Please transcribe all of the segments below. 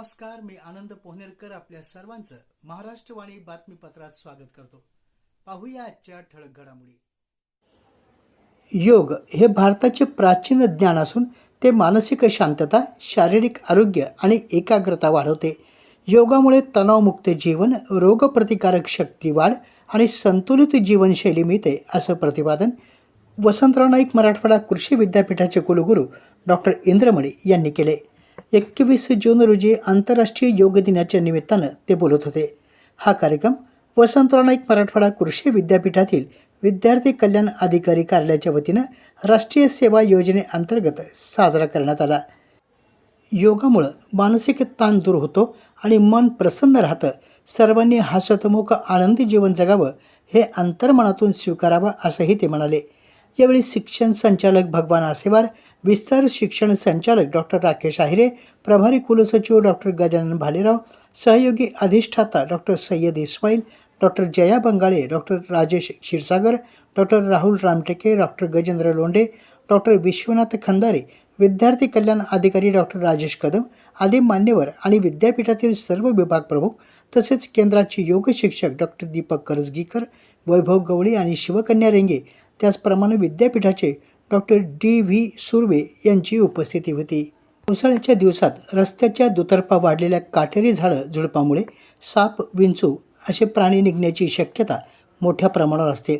नमस्कार मी आनंद पोहनेरकर आपल्या सर्वांचं महाराष्ट्रवाणी बातमीपत्रात स्वागत करतो. पाहूया आजच्या ठळक घडामोडी. योग हे भारताचे प्राचीन ज्ञान असून ते मानसिक शांतता शारीरिक आरोग्य आणि एकाग्रता वाढवते. योगामुळे तणावमुक्त जीवन रोगप्रतिकारक शक्ती वाढ आणि संतुलित जीवनशैली मिळते असं प्रतिपादन वसंतराव नाईक मराठवाडा कृषी विद्यापीठाचे कुलगुरू डॉक्टर इंद्रमणी यांनी केले. एकवीस जून रोजी आंतरराष्ट्रीय योग दिनाच्या निमित्तानं ते बोलत होते. हा कार्यक्रम वसंतराव नाईक मराठवाडा कृषी विद्यापीठातील विद्यार्थी कल्याण अधिकारी कार्यालयाच्या वतीनं राष्ट्रीय सेवा योजनेअंतर्गत साजरा करण्यात आला. योगामुळं मानसिक ताण दूर होतो आणि मन प्रसन्न राहतं. सर्वांनी हसतमुख आनंदी जीवन जगावं हे अंतर्मनातून स्वीकारावं असंही ते म्हणाले. यावेळी शिक्षण संचालक भगवान आसेवार विस्तार शिक्षण संचालक डॉक्टर राकेश आहिरे प्रभारी कुलसचिव डॉक्टर गजानन भालेराव सहयोगी अधिष्ठाता doctor Sayyad Ismail doctor Jaya Bangale doctor Rajesh Kshirsagar doctor Rahul Ramteke doctor Gajendra Londhe doctor Vishwanath Khandare विद्यार्थी कल्याण अधिकारी डॉक्टर राजेश कदम आदी मान्यवर आणि विद्यापीठातील सर्व विभाग प्रमुख तसेच केंद्राचे योग शिक्षक डॉक्टर दीपक करजगीकर वैभव गवळी आणि शिवकन्या रेंगे त्याचप्रमाणे विद्यापीठाचे डॉक्टर डी. व्ही. सुर्वे यांची उपस्थिती होती. पावसाळ्याच्या दिवसात रस्त्याच्या दुतर्फा वाढलेल्या काटेरी झाडं झुडपामुळे साप विंचू असे प्राणी निघण्याची शक्यता मोठ्या प्रमाणावर असते.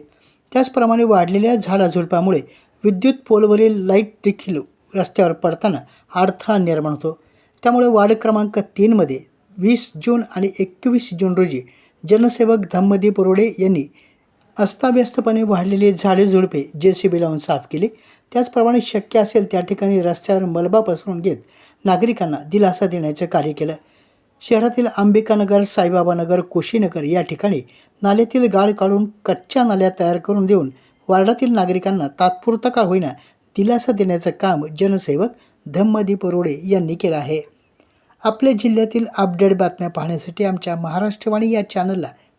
त्याचप्रमाणे वाढलेल्या झाडाझुडपामुळे विद्युत पोलवरील लाइट देखील रस्त्यावर पडताना अडथळा निर्माण होतो. त्यामुळे वार्ड क्रमांक तीनमध्ये वीस जून आणि एकवीस जून रोजी जनसेवक धम्मदी बोरोडे यांनी अस्ताव्यस्तपणे वाढलेली झाडे झुडपे जे सी बी लावून साफ केले. त्याचप्रमाणे शक्य असेल त्या ठिकाणी रस्त्यावर मलबा पसरून घेत नागरिकांना दिलासा देण्याचं कार्य केलं. शहरातील अंबिकानगर साईबाबानगर कुशीनगर या ठिकाणी नाल्यातील गाळ काढून कच्च्या नाल्या तयार करून देऊन वार्डातील नागरिकांना तात्पुरता का होईना दिलासा देण्याचं काम जनसेवक धम्मदीप रोडे यांनी केलं आहे. आपल्या जिल्ह्यातील अपडेट बातम्या पाहण्यासाठी आमच्या महाराष्ट्रवाणी या चॅनलला